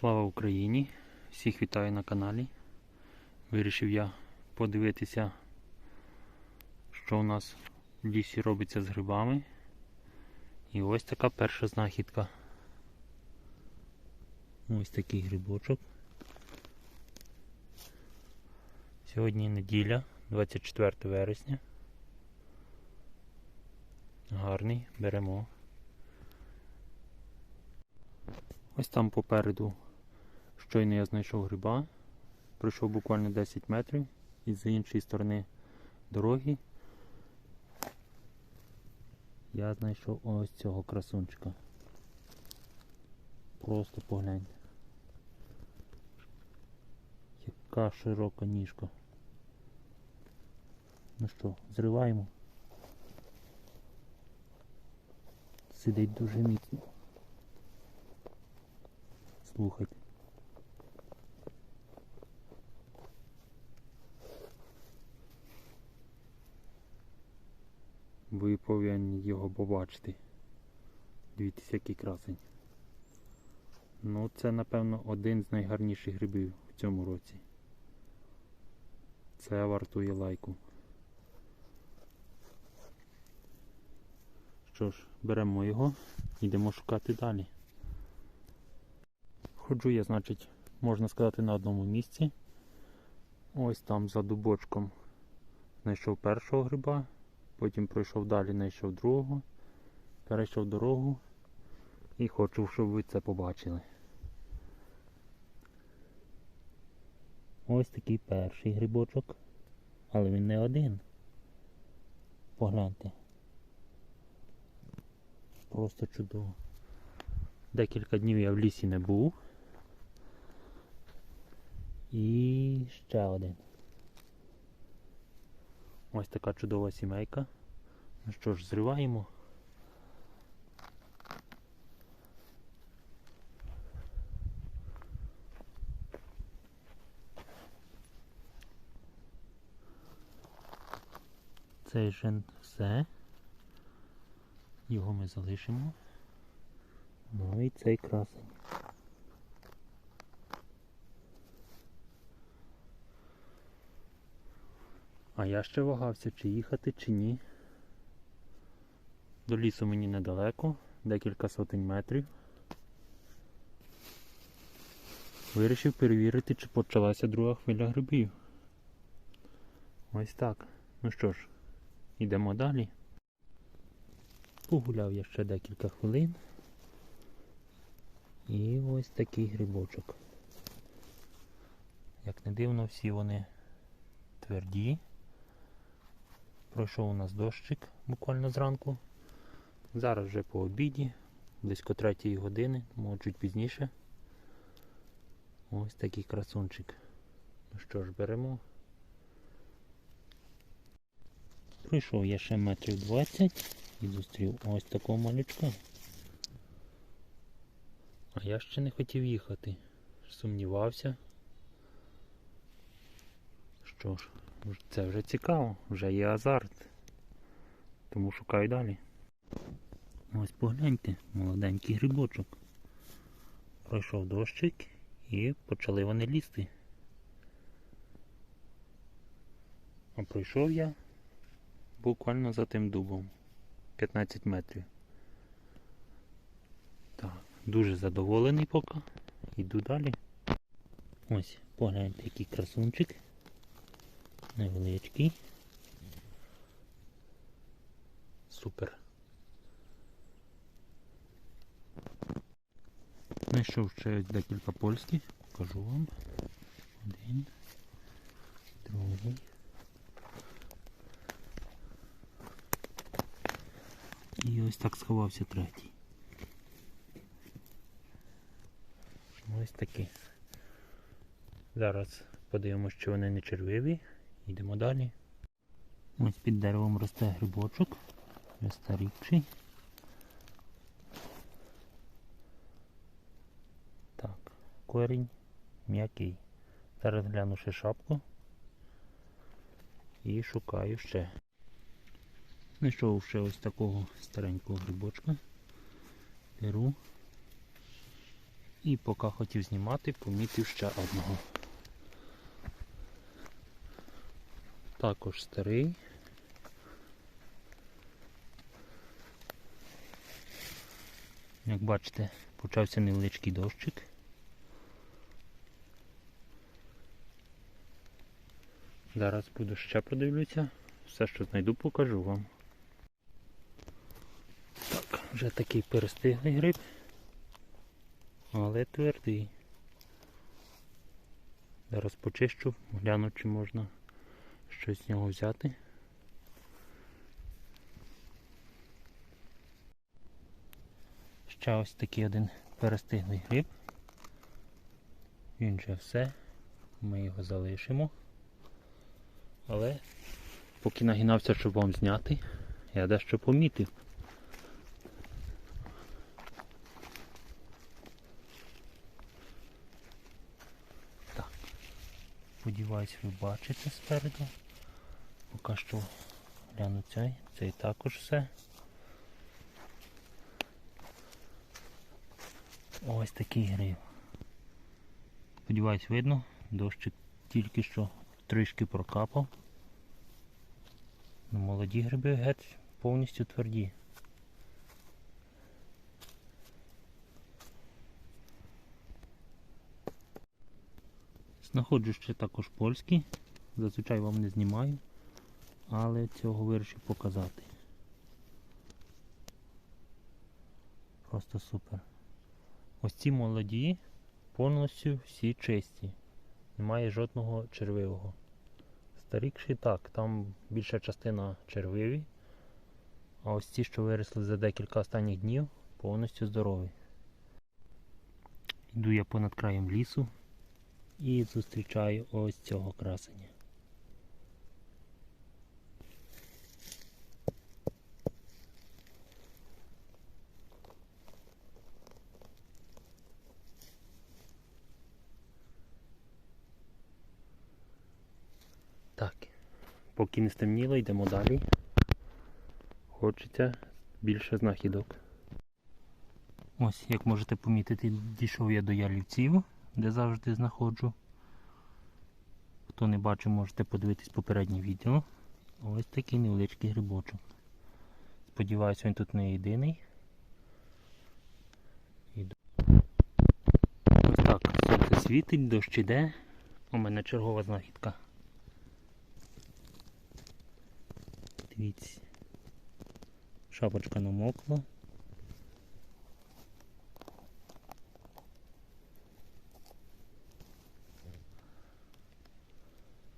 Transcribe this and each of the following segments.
Слава Україні! Всіх вітаю на каналі. Вирішив я подивитися, що у нас в лісі робиться з грибами. І ось така перша знахідка. Ось такий грибочок. Сьогодні неділя, 24 вересня. Гарний, беремо. Ось там попереду щойно я знайшов гриба. Пройшов буквально 10 метрів і з іншої сторони дороги я знайшов ось цього красунчика. Просто погляньте. Яка широка ніжка. Ну що, зриваємо. Сидить дуже міцно. Слухайте. Ви повинні його побачити. Дивіться, який красень. Ну, це, напевно, один з найгарніших грибів в цьому році. Це вартує лайку. Що ж, беремо його, йдемо шукати далі. Ходжу я, значить, можна сказати, на одному місці. Ось там за дубочком знайшов першого гриба, потім пройшов далі, знайшов другого, перейшов дорогу і хочу, щоб ви це побачили. Ось такий перший грибочок, але він не один. Погляньте. Просто чудово. Декілька днів я в лісі не був. І ще один. Ось така чудова сімейка. Ну що ж, зриваємо. Цей же все. Його ми залишимо. Ну і цей красень. А я ще вагався, чи їхати, чи ні. До лісу мені недалеко, декілька сотень метрів. Вирішив перевірити, чи почалася друга хвиля грибів. Ось так. Ну що ж, йдемо далі. Погуляв я ще декілька хвилин. І ось такий грибочок. Як не дивно, всі вони тверді. Пройшов у нас дощик буквально зранку. Зараз вже по обіді, близько третьої години, може чуть пізніше. Ось такий красунчик. Ну що ж, беремо. Пройшов я ще метрів 20 і зустрів ось такого малючка. А я ще не хотів їхати. Сумнівався. Що ж, це вже цікаво, вже є азарт. Тому шукаю далі. Ось погляньте, молоденький грибочок. Пройшов дощик і почали вони лізти. А пройшов я буквально за тим дубом. 15 метрів. Так, дуже задоволений поки. Йду далі. Ось, погляньте, який красунчик. Невеличкий. Супер. Знайшов ще декілька польських, покажу вам. Один, другий. І ось так сховався третій. Ось такі. Зараз подивимося, чи вони не червиві. Йдемо далі. Ось під деревом росте грибочок. Вже старікший. Так, корінь м'який. Зараз гляну ще шапку. І шукаю ще. Знайшов ще ось такого старенького грибочка. Беру І поки хотів знімати, помітив ще одного. Також старий. Як бачите, почався невеличкий дощик. Зараз буду ще продивлюся. Все, що знайду, покажу вам. Так, вже такий перестиглий гриб, але твердий. Зараз почищу, гляну, чи можна щось з нього взяти. Ще ось такий один перестиглий гриб. Він же все. Ми його залишимо. Але поки нагинався, щоб вам зняти, я дещо помітив. Сподіваюсь, ви бачите спереду. Поки що гляну цей, цей також все. Ось такий гриб. Сподіваюсь, видно, дощик тільки що трішки прокапав. Ну, молоді гриби геть повністю тверді. Знаходжу ще також польські, зазвичай вам не знімаю, але цього вирішив показати. Просто супер. Ось ці молоді повністю всі чисті. Немає жодного червивого. Старікші так, там більша частина червиві. А ось ті, що виросли за декілька останніх днів, повністю здорові. Йду я понад краєм лісу і зустрічаю ось цього красення. Так, поки не стемніло, йдемо далі. Хочеться більше знахідок. Ось, як можете помітити, дійшов я до ялівців, де завжди знаходжу. Хто не бачив, можете подивитись попереднє відео. Ось такий невеличкий грибочок. Сподіваюся, він тут не єдиний. Ось так, сонце світить, дощ іде. У мене чергова знахідка. Дивіться. Шапочка намокла.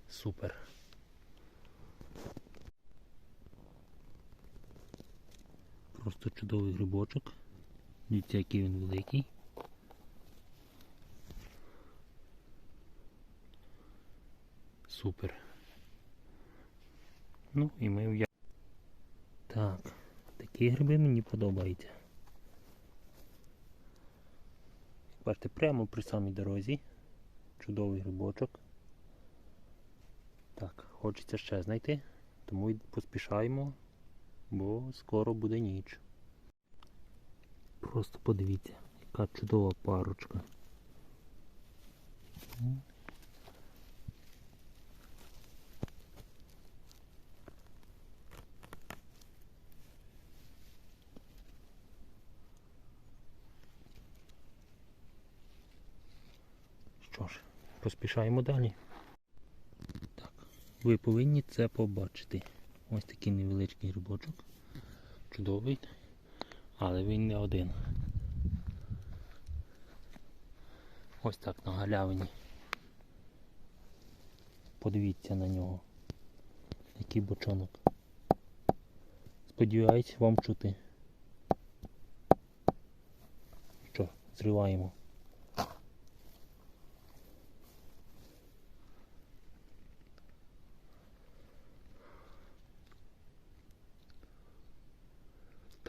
Супер. Просто чудовий грибочок. Дивіться, який він великий. Супер. Ну і ми Так, такі гриби мені подобаються. Бачите, прямо при самій дорозі. Чудовий грибочок. Так, хочеться ще знайти, тому поспішаємо, бо скоро буде ніч. Просто подивіться, яка чудова парочка. Що ж, поспішаємо далі. Так, ви повинні це побачити. Ось такий невеличкий грибочок. Чудовий, але він не один. Ось так на галявині. Подивіться на нього. Який бочонок. Сподіваюсь вам чути. Що, зриваємо.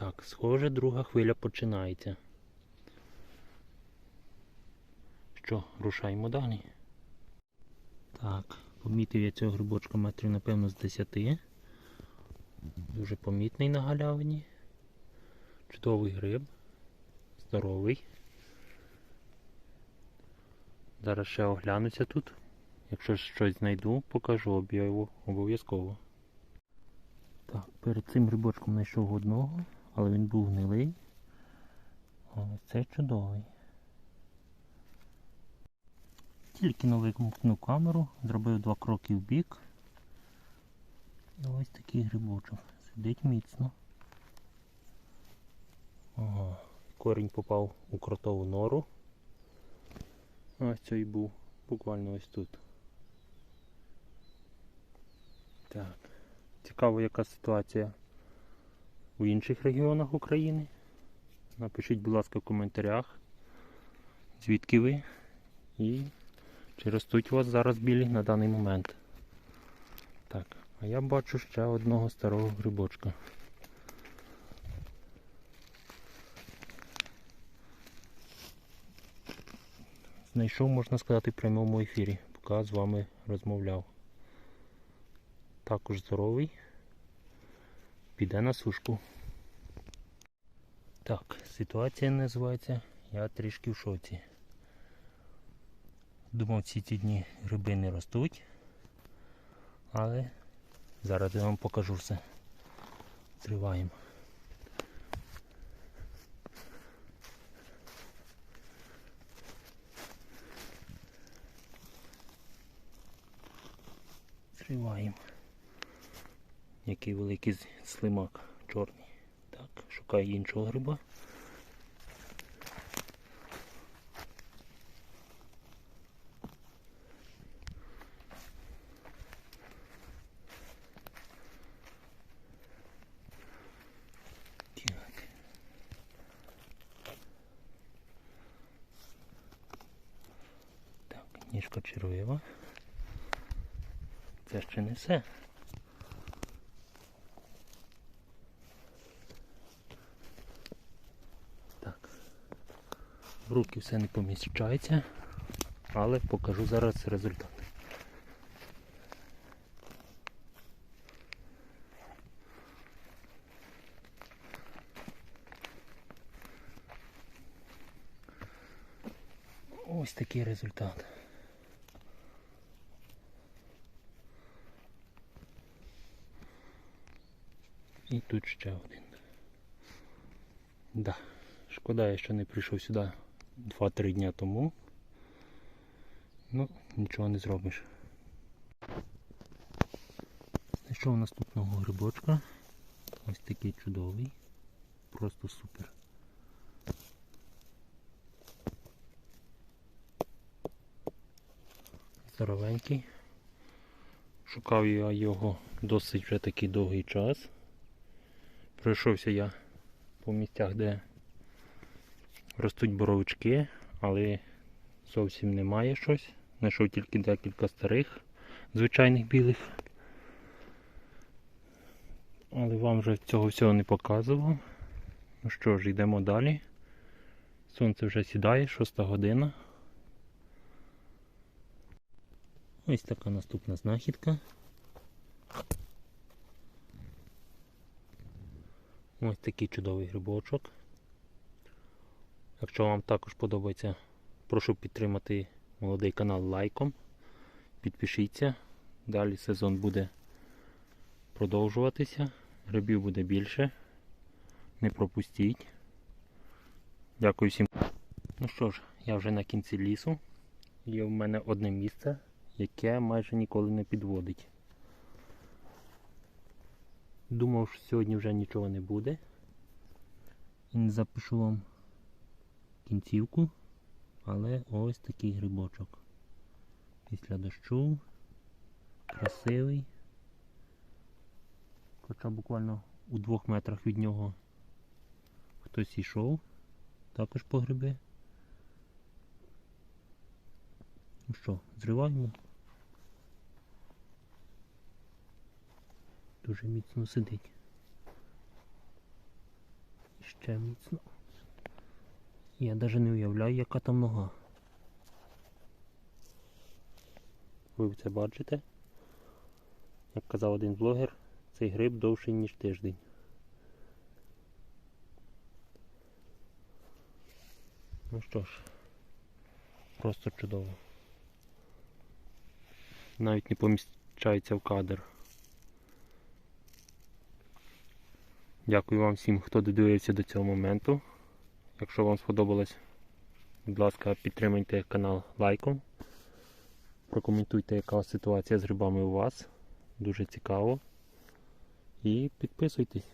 Так, схоже, друга хвиля починається. Що, рушаємо далі? Так, помітив я цього грибочка метрів, напевно, з 10. Дуже помітний на галявині. Чудовий гриб. Здоровий. Зараз ще оглянуся тут. Якщо щось знайду, покажу обов'язково. Так, перед цим грибочком знайшов одного, але він був гнилий. Ось цей чудовий. Тільки но вимкнув камеру, зробив два кроки в бік. І ось такий грибочок. Сидить міцно. Ага. Корінь попав у кротову нору. Ось цей був. Буквально ось тут. Так. Цікаво, яка ситуація у інших регіонах України. Напишіть, будь ласка, в коментарях, звідки ви і чи ростуть у вас зараз білі на даний момент. Так, а я бачу ще одного старого грибочка. Знайшов, можна сказати, в прямому ефірі, поки з вами розмовляв. Також здоровий. Піде на сушку. Так, ситуація називається Я трішки в шоці. Думав, ці ці дні гриби не ростуть. Але зараз я вам покажу все. Зриваємо. Зриваємо. Який великий слимак чорний. Так, шукаю іншого гриба. Так. Ніжка червива. Це ще не все. В руки все не поміщається, але покажу зараз результат. Ось такий результат. І тут ще один. Да. Шкода, я ще не прийшов сюди 2-3 дня тому. Ну, нічого не зробиш. Знайшов наступного грибочка. Ось такий чудовий. Просто супер. Здоровенький. Шукав я його досить вже такий довгий час. Пройшовся я по місцях, де ростуть боровички, але зовсім немає щось. Знайшов тільки декілька старих, звичайних білих. Але вам вже цього всього не показував. Ну що ж, йдемо далі. Сонце вже сідає, 6 година. Ось така наступна знахідка. Ось такий чудовий грибочок. Якщо вам також подобається, прошу підтримати молодий канал лайком. Підпишіться. Далі сезон буде продовжуватися. Грибів буде більше. Не пропустіть. Дякую всім. Ну що ж, я вже на кінці лісу. Є в мене одне місце, яке майже ніколи не підводить. Думав, що сьогодні вже нічого не буде. І не запишу вам кінцівку, але ось такий грибочок. Після дощу. Красивий. Хоча буквально у двох метрах від нього хтось йшов, також по гриби. Ну що, зриваємо. Дуже міцно сидить. Ще міцно. Я навіть не уявляю, яка там нога. Ви це бачите? Як казав один блогер, цей гриб довший, ніж тиждень. Ну що ж, просто чудово. навіть не поміщається в кадр. Дякую вам всім, хто додивився до цього моменту. Якщо вам сподобалось, будь ласка, підтримайте канал лайком. Прокоментуйте, яка ситуація з грибами у вас. Дуже цікаво. І підписуйтесь.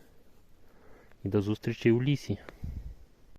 І до зустрічі у лісі.